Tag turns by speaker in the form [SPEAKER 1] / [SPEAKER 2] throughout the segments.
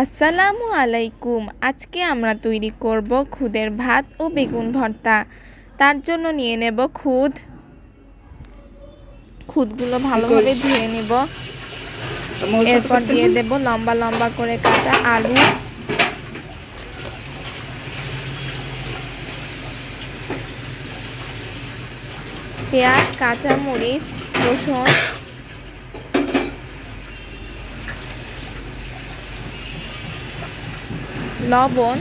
[SPEAKER 1] আসসালামু আলাইকুম। আজকে আমরা তৈরি করব খুদের ভাত ও বেগুন ভর্তা। তার জন্য নিয়ে নেব খুদ। খুদগুলো ভালোভাবে ধুয়ে নেব। এরপর দিয়ে দেব লম্বা লম্বা করে কাটা আলু। পেঁয়াজ কাঁচামরিচ রসুন। লবণ।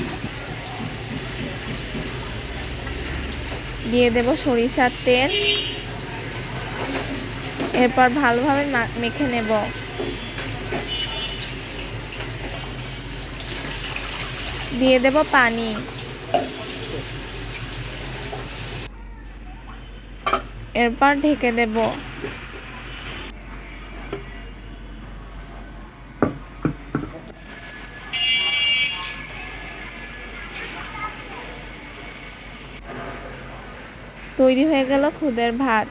[SPEAKER 1] দিয়ে দেব সরিষার তেল। এরপর ভালোভাবে মেখে নেব। দিয়ে দেব পানি। এরপর ঢেকে দেব। তৈরি হয়ে গেল খুদের ভাত।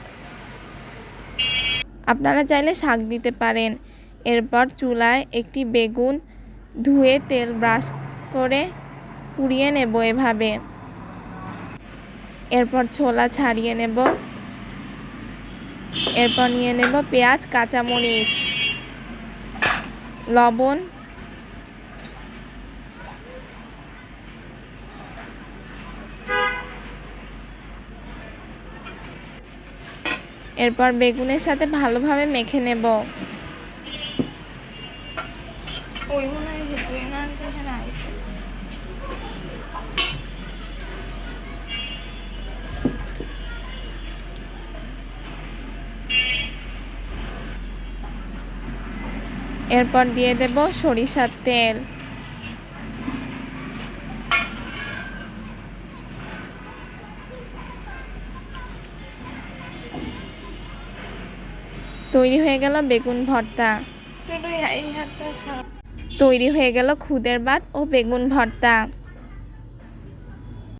[SPEAKER 1] আপনারা চাইলে শাক দিতে পারেন। এরপর চুলায় একটি বেগুন ধুয়ে তেল ব্রাশ করে পুড়িয়ে নেব এভাবে। এরপর ছোলা ছাড়িয়ে নেব। এরপর নিয়ে নেব পেঁয়াজ, কাঁচামরিচ, লবণ এরপর বেগুনের সাথে ভালোভাবে মেখে নেব। এরপর দিয়ে দেব সরিষার তেল। তৈরি হয়ে গেল বেগুন ভর্তা। তৈরি হয়ে গেল খুদের ভাত ও বেগুন ভর্তা।